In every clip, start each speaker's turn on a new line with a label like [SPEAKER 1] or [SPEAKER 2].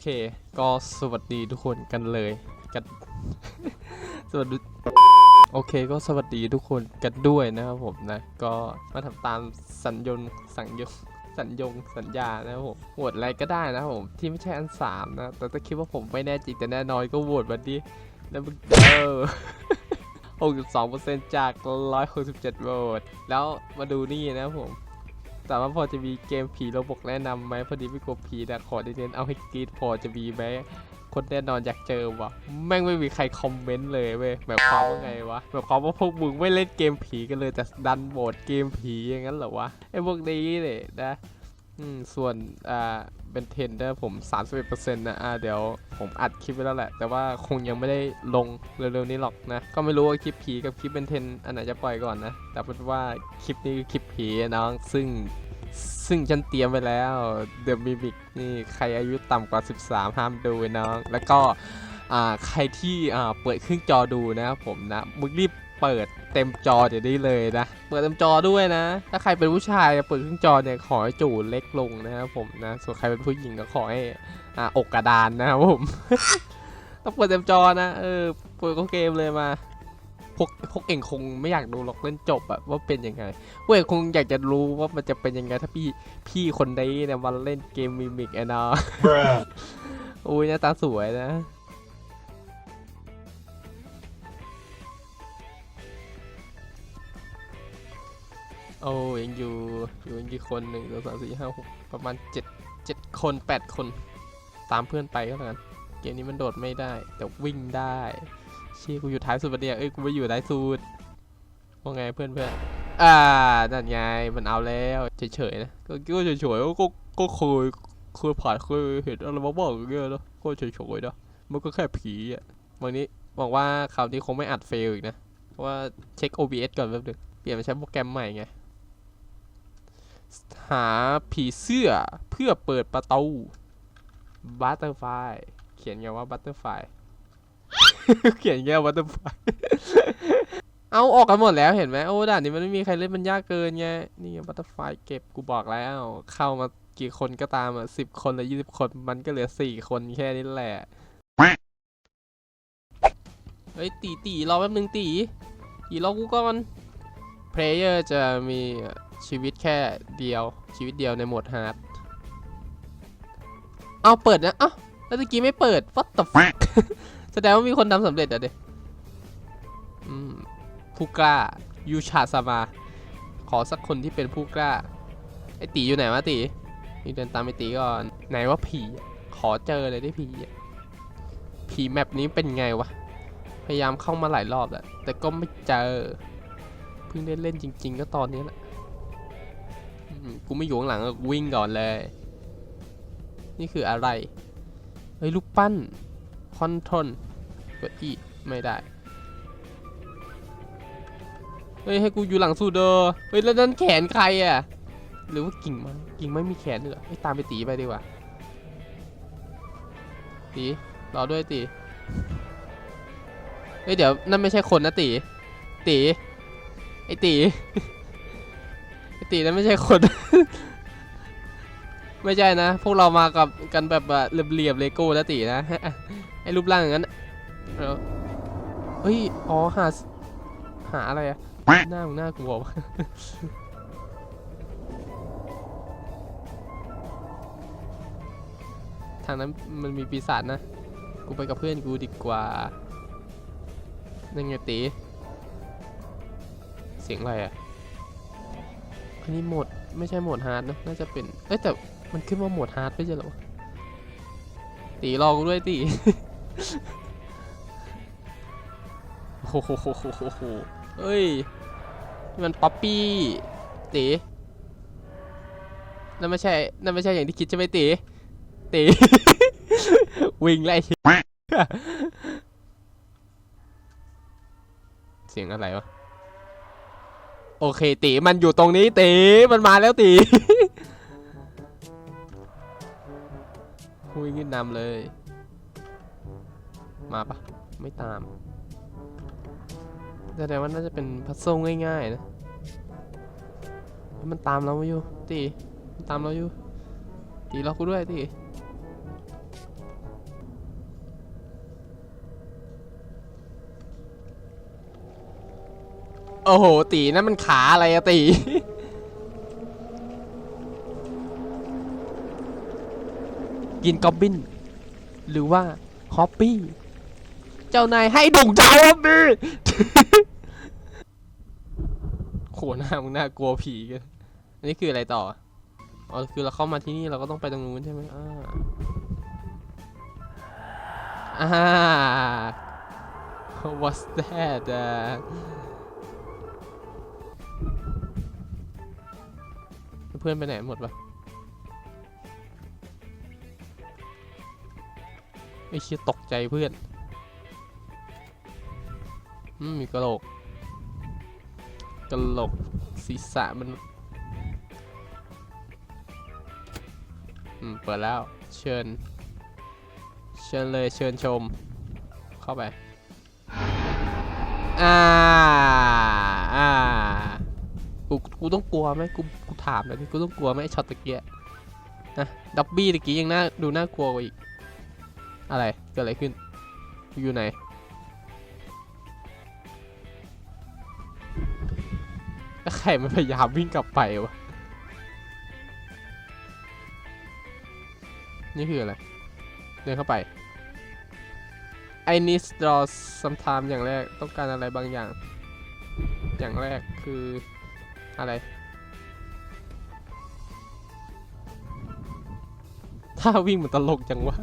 [SPEAKER 1] เค ก็สวัสดีทุกคนกันเลยกันสวัสดีโอเคก็สวัสดีทุกคนกันด้วยนะครับผมนะ ก็มาทำตามสัญญงสัญญงสัญญงสัญญานะครับผมโหวตอะไรก็ได้นะครับผมที่ไม่ใช่อันสามนะ แต่ถ้าคิดว่าผมไม่แน่จริงแต่แน่นอนก็โหวตวันนี้แล้วมึงเออ62%จาก 167โหวตแล้วมาดูนี่นะครับผม แต่ว่าพอจะมีเกมผีโรบกแนะนำไหมพอดีไม่กลัวผีแต่ขอเน้นเอาให้กรีดพอจะมีไหมคนแน่นอนอยากเจอวะแม่งไม่มีใครคอมเมนต์เลยเว้ยหมายความว่าไงวะหมายความว่าพวกมึงไม่เล่นเกมผีกันเลยแต่ดันโหมดเกมผีอย่างนั้นเหรอวะไอ้พวกนี้เลยนะ อืมส่วนอ่าเป็นเทนเดอร์ผม31%นะอ่าเดี๋ยวผมอัดคลิปไว้แล้วแหละ แต่ว่าคงยังไม่ได้ลงเร็วๆนี้หรอกนะ ก็ไม่รู้ว่าคลิปผีกับคลิปเป็นเทนอันไหนจะปล่อยก่อนนะ แต่เป็นว่าคลิปนี้คือคลิปผีอะน้องซึ่งซึ่งฉันเตรียมไปแล้ว The Mimic นี่ใครอายุต่ำกว่า 13 ห้ามดูน้อง แล้วก็อ่าใครที่อ่าเปิดเครื่องจอดูนะครับผมนะมึงรีบ เปิดเต็มจอเดี๋ยวนี้เลยนะ เปิดเต็มจอด้วยนะ ถ้าใครเป็นผู้ชายเปิดเครื่องจอเนี่ยขอให้จูเล็กลงนะครับผมนะ ส่วนใครเป็นผู้หญิงก็ขอให้อ่าอกกระดานนะครับผม ต้องเปิดเต็มจอนะ เออ เปิดก็เกมเลยมาพวกพวกเองคงไม่อยากดูหรอกเล่นจบอะว่าเป็นยังไงเว้ยคงอยากจะรู้ว่ามันจะเป็นยังไงถ้าพี่พี่คนนี้เนี่ยมาเล่นเกมมิมิกไอ้นะ
[SPEAKER 2] Bruh.
[SPEAKER 1] อุ้ยหน้าตาสวยนะ โอ้ยังอยู่อยู่กันกี่คนหนึ่งสองสามสี่ห้าหกประมาณเจ็ดเจ็ดคนแปดคน ตามเพื่อนไปก็แล้วกันเกมนี้มันโดดไม่ได้ แต่วิ่งได้เชี่ยกูอยู่ท้ายสุดปะเนี่ยเอ้ยกูไม่อยู่ท้ายสุดว่าไงเพื่อนเพื่อนอ่านั่นไงมันเอาแล้วเฉยๆนะก็ก็เฉยๆก็ก็เคยเคยผ่านเคยเห็นอะไรมาบ้างอย่างเงี้ยเนอะก็เฉยๆนะมันก็แค่ผีอะวันนี้บอกว่าคราวนี้คงไม่อัดเฟลอีกนะเพราะว่าเช็ค OBS ก่อนแป๊บนึงเปลี่ยนมาใช้โปรแกรมใหม่ไง หาผีเสื้อเพื่อเปิดประตูบัตเตอร์ไฟเขียนไงว่าบัตเตอร์ไฟเขียนไงบัตเตอร์ไฟเอาออกกันหมดแล้วเห็นไหมโอ้ด่านนี้มันไม่มีใครเล่นมันยากเกินไงนี่บัตเตอร์ไฟเก็บกูบอกแล้ว เข้ามากี่คนก็ตามอะสิบคนหรือยี่สิบคนมันก็เหลือสี่คนแค่นี้แหละเฮ้ยตีตีรอแป๊บนึงตีตีรอกูก่อนเพลเยอร์จะมี ชีวิตแค่เดียวชีวิตเดียวในโหมดฮาร์ดเอาเปิดนะเอ้าแล้วตะกี้ไม่เปิด what the fuck แสดงว่ามีคนทำสำเร็จอะดิอืมผู้กล้ายูชาสมา ขอสักคนที่เป็นผู้กล้า ไอตีอยู่ไหนวะตีนี่เดินตามไอตีก่อน ไหนว่าผี ขอเจอเลยได้ผีผีแมปนี้เป็นไงวะ พยายามเข้ามาหลายรอบแล้ว แต่ก็ไม่เจอ เพิ่งได้เล่นจริง ๆ ก็ตอนนี้แหละ กูไม่อยู่ข้างหลังกูวิ่งก่อนเลย นี่คืออะไร เฮ้ยลูกปั้น คอนโทรลกดอีไม่ได้ เฮ้ยให้กูอยู่หลังสุดเดอเฮ้ยแล้วนั่นแขนใครอะ หรือว่ากิ่งไม้กิ่งไม้มีแขนด้วยเหรอเฮ้ตามไปตีไปดีกว่าตีรอด้วยตีเฮ้ยเดี๋ยวนั่นไม่ใช่คนนะตีตีไอตี ตีนั่นไม่ใช่คน ไม่ใช่นะ พวกเรามากับกันแบบว่าเรียบเลโก้นะตีนะไอรูปร่างอย่างนั้นเฮ้ย อ๋อหา หาอะไรอะหน้ามึงหน้ากลัวทางนั้นมันมีปีศาจนะ กูไปกับเพื่อนกูดีกว่านั่นไงตี เสียงอะไรอะ อันนี้โหมดไม่ใช่โหมดฮาร์ดนะ น่าจะเป็น เอ้ยแต่มันขึ้นว่าโหมดฮาร์ดไม่ใช่เหรอ ตีรอกูด้วยตีโอ้โหโหโหโหเอ้ย มันป๊อปปี้ตีนั่นไม่ใช่ นั่นไม่ใช่อย่างที่คิดใช่ไหมตีตีวิ่งไล่เสียงอะไรวะ โอเคตีมันอยู่ตรงนี้ตีมันมาแล้วตีวิ่งขึ้นนำเลย มาปะไม่ตามแสดงว่าน่าจะเป็นพัซโซลง่ายๆนะ มันตามเราอยู่ตีตามเราอยู่ตีรอกูด้วยตี โอ้โห ตีนั่นมันขาอะไรอะตี กินกอบบิน หรือว่าฮอปปี้ เจ้านายให้ดุงเจ้าฮอปปี้โหหน้ามึงน่ากลัวผีกัน อันนี้คืออะไรต่อ อ๋อ คือเราเข้ามาที่นี่เราก็ต้องไปตรงนู้นใช่ไหมอ่าอ่า what's that อ่ เพื่อนไปไหนหมดวะไอ้เชี่ยตกใจเพื่อน อืมมีกระโหลก กระโหลกศีรษะมัน อืม เปิดแล้ว เชิญ เชิญเลยเชิญชม เข้าไป อ่า อ่า กูกูต้องกลัวไหมกูกูถามหน่อยดิกูต้องกลัวไหมช็อตตะเกียนะดับบี้ตะกี้ยังน่าดูน่ากลัวกว่าอีก อะไรเกิดอะไรขึ้น อยู่ไหนใครมันพยายามวิ่งกลับไปวะนี่คืออะไร เดินเข้าไป I need draw sometime อย่างแรกต้องการอะไรบางอย่าง อย่างแรกคือ อะไร ถ้าวิ่งมันตลกจังวะ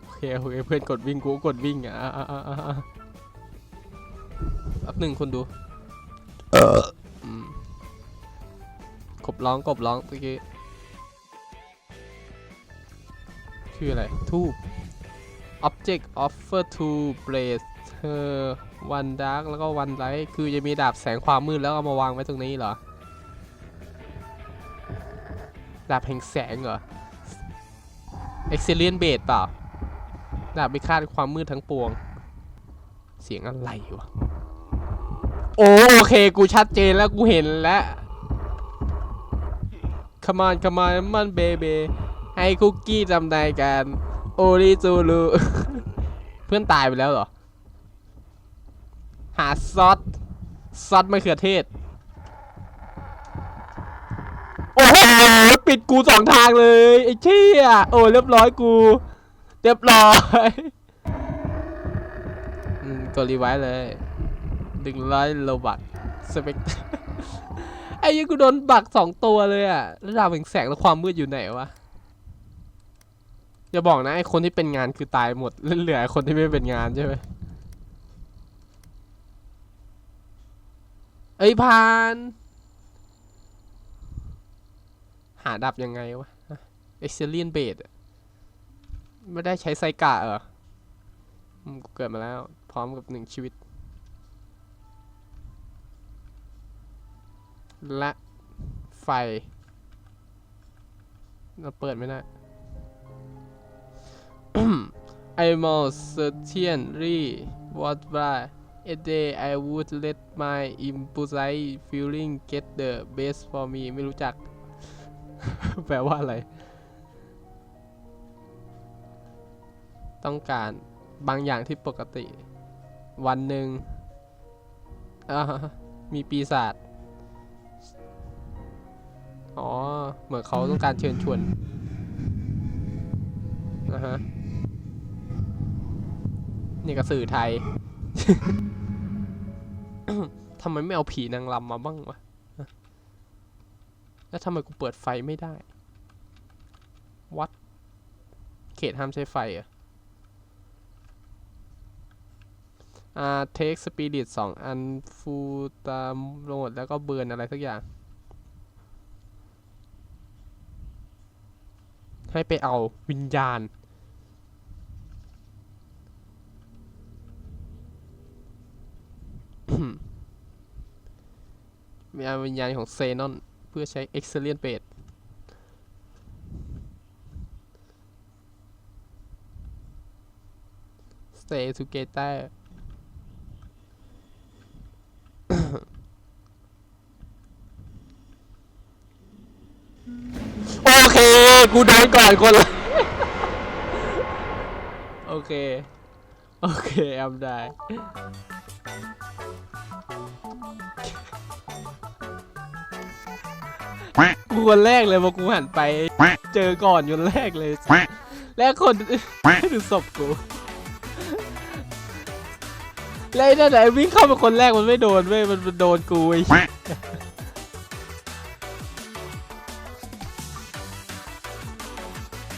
[SPEAKER 1] โอเคโอเคเพื่อนกดวิ่งกูก็กดวิ่งอะอะอะอะอะแป๊บหนึ่งคนดูอืมกบร้องกบร้องเมื่อกี้คืออะไรทูบ object offer to blaze her one dark แล้วก็ one light คือจะมีดาบแสงความมืดแล้วเอามาวางไว้ตรงนี้เหรอ ดาบแห่งแสงเหรอ excellent blade เปล่า ดาบพิฆาตความมืดทั้งปวง เสียงอะไรวะ โอโอเค กูชัดเจนแล้วกูเห็นแล้ว come on come on มันเบเบให้คุกกี้จำได้กัน โอริจูรุ เพื่อนตายไปแล้วเหรอาซอสซอสมะเขือเทศ โอ้โหปิดกูสองทางเลยไอ้เชี่ยโอ้เรียบร้อยกู เรียบร้อยอืมกดรีไวซ์เลยดึงร้อยโลบักสเปกไอ้ยี่กูโดนบักสองตัวเลยอะแล้วดาวแห่งแสงและความมืดอยู่ไหนวะ อย่าบอกนะไอ้คนที่เป็นงานคือตายหมดเหลือไอ้คนที่ไม่เป็นงานใช่ไหม เอ้ยพาน หาดับยังไงวะเอ็กซ์เลียนเบดไม่ได้ใช้ไซกะเหรออืมเกิดมาแล้ว พร้อมกับหนึ่งชีวิต และไฟ เราเปิดไม่ได้ I'm most certainly what by a day I would let my impulsive feeling get the best for me ไม่รู้จัก แปลว่าอะไร ต้องการบางอย่างที่ปกติ วันหนึ่งมีปีศาจ อ๋อ เหมือนเขาต้องการเชิญชวนนะฮะ นี่กระสือไทย ทำไมไม่เอาผีนางรำมาบ้างวะ แล้วทำไมกูเปิดไฟไม่ได้ วัด เขตห้ามใช้ไฟอะอ่าเทคสปิริตสองอันฟูตามโหลดแล้วก็เบิร์นอะไรสักอย่าง ให้ไปเอาวิญญาณ มีอาวิญญาณของเซนอน เพื่อใช้ Excellent Bait Stay together โอเค กูโดนก่อนคนละ โอเค โอเคแอมได้ กูคนแรกเลยพอกูหันไป เจอก่อนคนแรกเลย และคนดูศพกูแล้วไอ้นั่นไหนวิ่งเข้ามาคนแรกมันไม่โดนเว้ยมันมันโดนกูไอ้